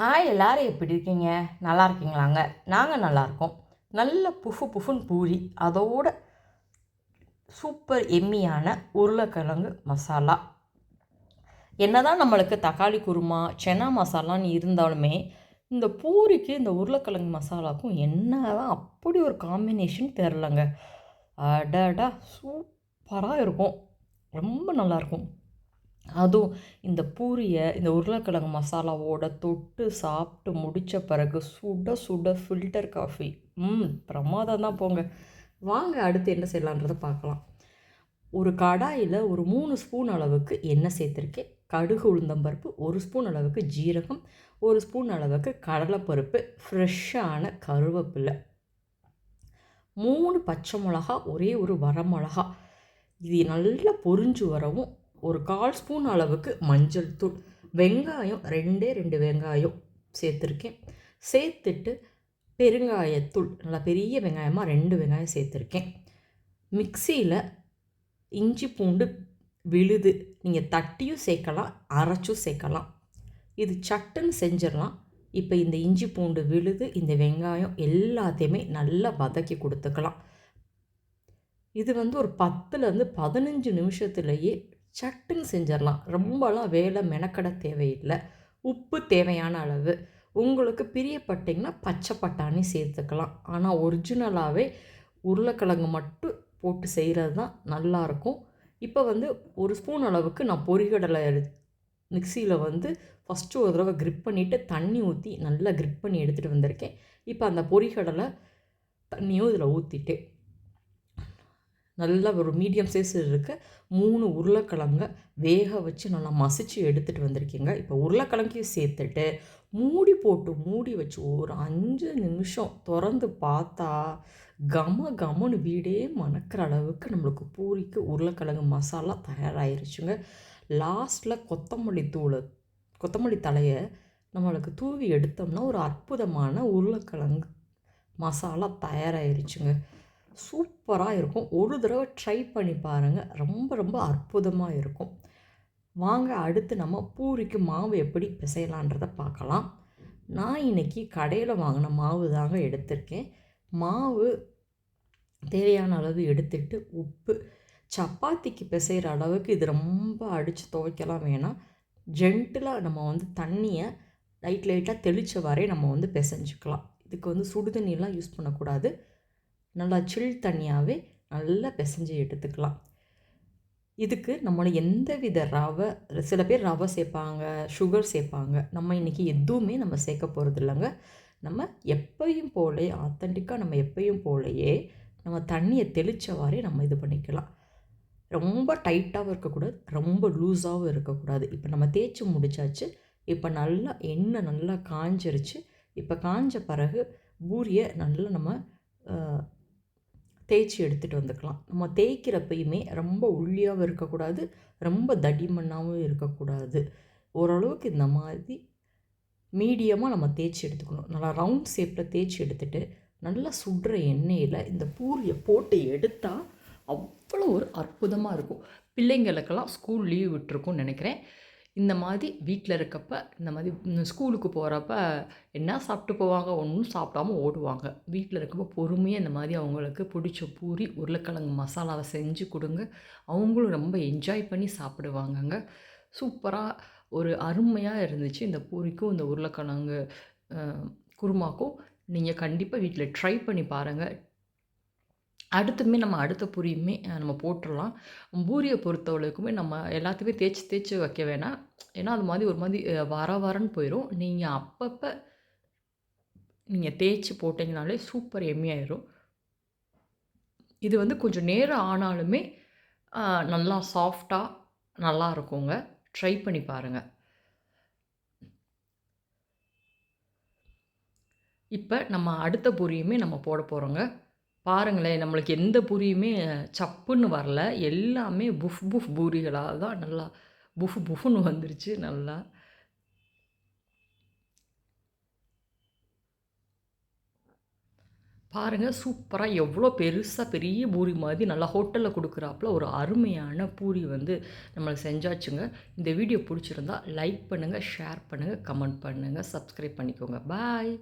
Hi எல்லாரும் எப்படி இருக்கீங்க? நல்லா இருக்கீங்களாங்க நாங்கள் நல்லாயிருக்கோம் நல்ல புஃபு புஃபுன்னு பூரி அதோட சூப்பர் எம்மியான உருளைக்கிழங்கு மசாலா. என்னதான் நம்மளுக்கு தக்காளி குருமா சென்னா மசாலான்னு இருந்தாலுமே இந்த பூரிக்கு இந்த உருளைக்கிழங்கு மசாலாவுக்கும் என்னதான் அப்படி ஒரு காம்பினேஷன் தெரிலங்க. அடடா சூப்பராக இருக்கும். ரொம்ப நல்லாயிருக்கும் அதுவும் இந்த பூரியை இந்த உருளைக்கிழங்கு மசாலாவோட தொட்டு சாப்பிட்டு முடித்த பிறகு சுட சுட ஃபில்டர் காஃபி ம் பிரமாதம் தான் போங்க. வாங்க அடுத்து என்ன செய்யலான்றதை பார்க்கலாம். ஒரு கடாயில் ஒரு மூணு ஸ்பூன் அளவுக்கு எண்ணெய் சேர்த்துருக்கேன். கடுகு உளுந்தம்பருப்பு ஒரு ஸ்பூன் அளவுக்கு ஜீரகம் ஒரு ஸ்பூன் அளவுக்கு கடலைப்பருப்பு ஃப்ரெஷ்ஷான கருவேப்பிலை மூணு பச்சை மிளகா ஒரே ஒரு வரமிளகா இது நல்லா பொரிஞ்சு வரவும் ஒரு கால் ஸ்பூன் அளவுக்கு மஞ்சள் தூள். வெங்காயம் ரெண்டே ரெண்டு வெங்காயம் சேர்த்துருக்கேன். சேர்த்துட்டு பெருங்காயத்தூள் நல்லா பெரிய வெங்காயமாக ரெண்டு வெங்காயம் சேர்த்துருக்கேன். மிக்சியில் இஞ்சி பூண்டு விழுது நீங்கள் தட்டியும் சேர்க்கலாம் அரைச்சும் சேர்க்கலாம். இது சட்டுன்னு செஞ்சிடலாம். இப்போ இந்த இஞ்சி பூண்டு விழுது இந்த வெங்காயம் எல்லாத்தையுமே நல்லா வதக்கி கொடுத்துக்கலாம். இது வந்து ஒரு பத்துலேருந்து பதினஞ்சு நிமிஷத்துலேயே சட்டுன்னு செஞ்சிடலாம் ரொம்பலாம் வேலை மெனக்கட தேவையில்லை. உப்பு தேவையான அளவு. உங்களுக்கு பிரியப்பட்டிங்கன்னா பச்சை பட்டாணி சேர்த்துக்கலாம். ஆனால் ஒரிஜினலாகவே உருளைக்கிழங்கு மட்டும் போட்டு செய்கிறது தான் நல்லாயிருக்கும் இப்போ வந்து ஒரு ஸ்பூன் அளவுக்கு நான் பொறிகடலை மிக்சியில் வந்து ஃபஸ்ட்டு ஒரு தடவை கிரிப் பண்ணிவிட்டு தண்ணி ஊற்றி நல்லா கிரிப் பண்ணி எடுத்துகிட்டு வந்திருக்கேன். இப்போ அந்த பொறிகடலை தண்ணியும் இதில் ஊற்றிட்டு நல்லா ஒரு மீடியம் சைஸ் இருக்க மூணு உருளைக்கிழங்க வேக வச்சு நல்லா மசிச்சு எடுத்துகிட்டு வந்திருக்கீங்க. இப்போ உருளைக்கிழங்கையும் சேர்த்துட்டு மூடி போட்டு மூடி வச்சு ஒரு அஞ்சு நிமிஷம் திறந்து பார்த்தா கம கமன்னு வீடே மணக்கிற அளவுக்கு நம்மளுக்கு பூரிக்கு உருளைக்கிழங்கு மசாலா தயாராகிருச்சுங்க லாஸ்ட்டில் கொத்தமல்லி தூளை கொத்தமல்லி தலையை நம்மளுக்கு தூவி எடுத்தோம்னா ஒரு அற்புதமான உருளைக்கிழங்கு மசாலா தயாராகிருச்சுங்க சூப்பராக இருக்கும். ஒரு தடவை ட்ரை பண்ணி பாருங்கள் ரொம்ப ரொம்ப அற்புதமாக இருக்கும். வாங்க அடுத்து நம்ம பூரிக்கு மாவு எப்படி பிசையலான்றதை பார்க்கலாம். நான் இன்றைக்கி கடையில் வாங்கின மாவு தாங்க எடுத்திருக்கேன். மாவு தேவையான அளவு எடுத்துட்டு உப்பு சப்பாத்திக்கு பிசைகிற அளவுக்கு இது ரொம்ப அடித்து துவைக்கலாம் வேணாம். ஜென்டிலாக நம்ம வந்து தண்ணியை லைட் லைட்டாக தெளித்த வரை நம்ம வந்து பிசைஞ்சுக்கலாம். இதுக்கு வந்து சுடுதண்ணிலாம் யூஸ் பண்ணக்கூடாது. நல்லா சில் தண்ணியாகவே நல்லா பிசைஞ்சு எடுத்துக்கலாம். இதுக்கு நம்மளை எந்த வித ரவை சில பேர் ரவை சேர்ப்பாங்க சுகர் சேர்ப்பாங்க நம்ம இன்றைக்கி எதுவுமே நம்ம சேர்க்க போகிறது இல்லைங்க நம்ம எப்பையும் போலே ஆத்தன்டிக்காக நம்ம எப்பையும் போலையே நம்ம தண்ணியை தெளித்தவாறே நம்ம இது பண்ணிக்கலாம். ரொம்ப டைட்டாகவும் இருக்கக்கூடாது ரொம்ப லூஸாகவும் இருக்கக்கூடாது. இப்போ நம்ம தேய்ச்சி முடிச்சாச்சு இப்போ நல்லா எண்ணெய் நல்லா காஞ்சிருச்சு. இப்போ காஞ்ச பிறகு பூரியை நல்லா நம்ம தேய்ச்சி எடுத்துகிட்டு வந்துக்கலாம். நம்ம தேய்க்கிறப்பயுமே ரொம்ப உள்ளியாகவும் இருக்கக்கூடாது ரொம்ப தடிமண்ணாகவும் இருக்கக்கூடாது. ஓரளவுக்கு இந்த மாதிரி மீடியமாக நம்ம தேய்ச்சி எடுத்துக்கணும். நல்லா ரவுண்ட் ஷேப்பில் தேய்ச்சி எடுத்துகிட்டு நல்லா சுடுற எண்ணெயில் இந்த பூரியை போட்டு எடுத்தால் அவ்வளோ ஒரு அற்புதமாக இருக்கும். பிள்ளைங்களுக்கெல்லாம் ஸ்கூல் லீவ் விட்டுருக்கும்னு நினைக்கிறேன். இந்த மாதிரி வீட்டில் இருக்கப்ப இந்த மாதிரி ஸ்கூலுக்கு போகிறப்ப என்ன சாப்பிட்டு போவாங்க? ஒன்றும் சாப்பிடாம ஓடுவாங்க. வீட்டில் இருக்கப்போ பொறுமையாக இந்த மாதிரி அவங்களுக்கு பிடிச்ச பூரி உருளைக்கிழங்கு மசாலாவை செஞ்சு கொடுங்க. அவங்களும் ரொம்ப என்ஜாய் பண்ணி சாப்பிடுவாங்கங்க. சூப்பராக ஒரு அருமையாக இருந்துச்சு இந்த பூரிக்கும் இந்த உருளைக்கிழங்கு குருமாக்கும். நீங்கள் கண்டிப்பாக வீட்டில் ட்ரை பண்ணி பாருங்கள் அடுத்துமே நம்ம அடுத்த பூரியுமே நம்ம போட்டுடலாம் பூரியை பொறுத்தவரைக்குமே நம்ம எல்லாத்தையுமே தேய்ச்சி தேய்ச்சி வைக்க வேணாம். ஏன்னா அது மாதிரி ஒரு மாதிரி வர வரன்னு போயிடும் நீங்கள் அப்பப்போ நீங்கள் தேய்ச்சி போட்டிங்கனாலே சூப்பர் எம்மியாயிரும் இது வந்து கொஞ்சம் நேரம் ஆனாலுமே நல்லா சாஃப்டாக நல்லா இருக்குங்க. ட்ரை பண்ணி பாருங்கள் இப்போ நம்ம அடுத்த பூரியுமே நம்ம போட போகிறோங்க பாருங்களேன் நம்மளுக்கு எந்த பூரியுமே சப்புன்னு வரல. எல்லாமே புஃப் புஃப் பூரிகளாக தான் நல்லா புஃப் புஃப்னு வந்துருச்சு நல்லா. பாருங்கள் சூப்பராக எவ்வளோ பெருசாக பெரிய பூரி மாதிரி நல்லா ஹோட்டலில் கொடுக்குறாப்புல ஒரு அருமையான பூரி வந்து நம்மளுக்கு செஞ்சாச்சுங்க. இந்த வீடியோ பிடிச்சிருந்தா லைக் பண்ணுங்கள் ஷேர் பண்ணுங்கள் கமெண்ட் பண்ணுங்கள் சப்ஸ்கிரைப் பண்ணிக்கோங்க. பாய்.